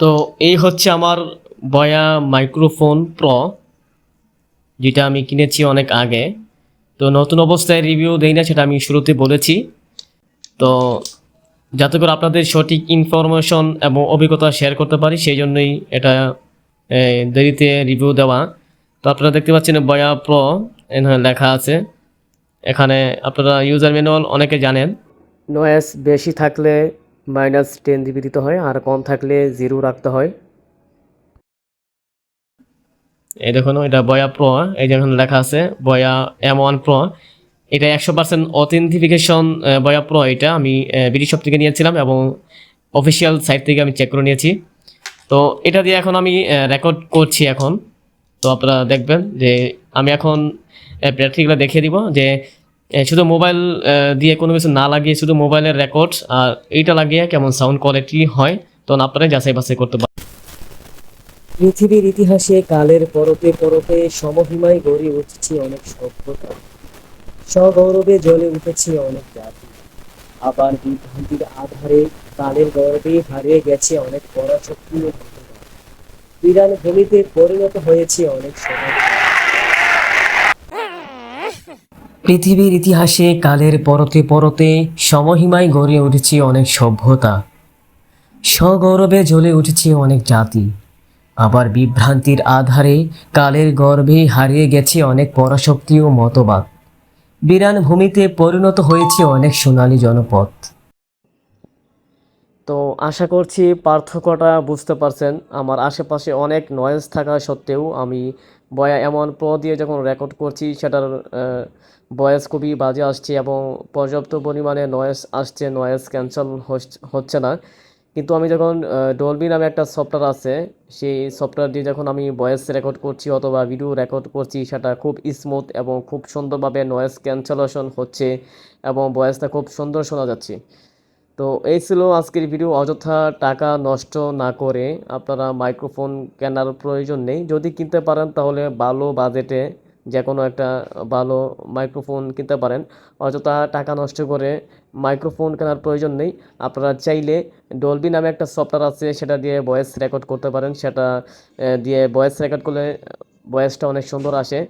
তো এই হচ্ছে আমার বয়া মাইক্রোফোন প্র যেটা আমি কিনেছি অনেক আগে। তো নতুন অবস্থায় রিভিউ দেই না, সেটা আমি শুরুতে বলেছি। তো যাতে করে আপনাদের সঠিক ইনফরমেশন এবং অভিজ্ঞতা শেয়ার করতে পারি, সেই জন্যই এটা দেরিতে রিভিউ দেওয়া। তো আপনারা দেখতে পাচ্ছেন বয়া প্র এখানে লেখা আছে। এখানে আপনারা ইউজার ম্যানুয়াল অনেকে জানেন। নয়েস বেশি থাকলে মাইনাস টেন জিবি দিতে হয়, আর কম থাকলে জিরো রাখতে হয়। এই দেখুন, এটা বয়া প্রো এই যেখানে লেখা আছে, বয়া এম ওয়ান প্রো এটা একশো পার্সেন্ট অথেন্টিফিকেশন বয়া প্রো এটা আমি ব্রিটিশ শপ থেকে নিয়েছিলাম এবং অফিসিয়াল সাইট থেকে আমি চেক করে নিয়েছি। তো এটা দিয়ে এখন আমি রেকর্ড করছি এখন। তো আপনারা দেখবেন যে আমি এখন প্র্যাকটিক্যালি দেখিয়ে দিব যে শুধু মোবাইল দিয়ে কোনো কিছু না লাগিয়ে শুধু মোবাইলের রেকর্ড আর এইটা লাগিয়ে কেমন সাউন্ড কোয়ালিটি হয় তখন আপনারা যাচাই বাছাই করতে পারেন পৃথিবীর ইতিহাসে কালের পরতে পরতে সমহিমায় গড়ে উঠেছে অনেক সভ্যতা। সগৌরবে জ্বলে উঠেছে অনেক জাতি। আবার বিভ্রান্তির আধারে কালের গর্বে হারিয়ে গেছে অনেক পরাশক্তি। বিরান ভূমিতে পরিণত হয়েছে অনেক সমাজ। পৃথিবীর ইতিহাসে কালের পরতে পরতে সমহিমায় গড়ে উঠেছে অনেক সভ্যতা। সগৌরবে জ্বলে উঠেছে অনেক জাতি। আবার বিভ্রান্তির আধারে কালের গর্ভে হারিয়ে গেছে অনেক পরাশক্তি ও মতবাদ। বিরান ভূমিতে পরিণত হয়েছে অনেক সোনালী জনপদ। তো আশা করছি পার্থক্যটা বুঝতে পারছেন। আমার আশেপাশে অনেক নয়েজ থাকা সত্ত্বেও আমি বয়া এমন প্রো দিয়ে যখন রেকর্ড করছি, সেটার ভয়েস খুবই বাজে আসছে এবং পর্যাপ্ত পরিমাণে নয়েজ আসছে নয়েজ ক্যান্সেল হচ্ছে না। কিন্তু আমি যখন ডলবি নামে একটা সফটওয়্যার আছে, সেই সফটওয়্যার দিয়ে যখন আমি ভয়েস রেকর্ড করছি অথবা ভিডিও রেকর্ড করছি, সেটা খুব স্মুথ এবং খুব সুন্দরভাবে নয়েজ ক্যান্সেলেশন হচ্ছে এবং ভয়েসটা খুব সুন্দর শোনা যাচ্ছে। তো এই ছিল আজকের ভিডিও অযথা টাকা নষ্ট না করে আপনারা মাইক্রোফোন কেনার প্রয়োজন নেই। যদি কিনতে পারেন, তাহলে ভালো বাজেটে যে কোনো একটা ভালো মাইক্রোফোন কিনতে পারেন। অযথা টাকা নষ্ট করে মাইক্রোফোন কেনার প্রয়োজন নেই। আপনারা চাইলে ডলবি নামে একটা সফটওয়্যার আছে, সেটা দিয়ে ভয়েস রেকর্ড করতে পারেন। সেটা দিয়ে ভয়েস রেকর্ড করলে ভয়েসটা অনেক সুন্দর আসে।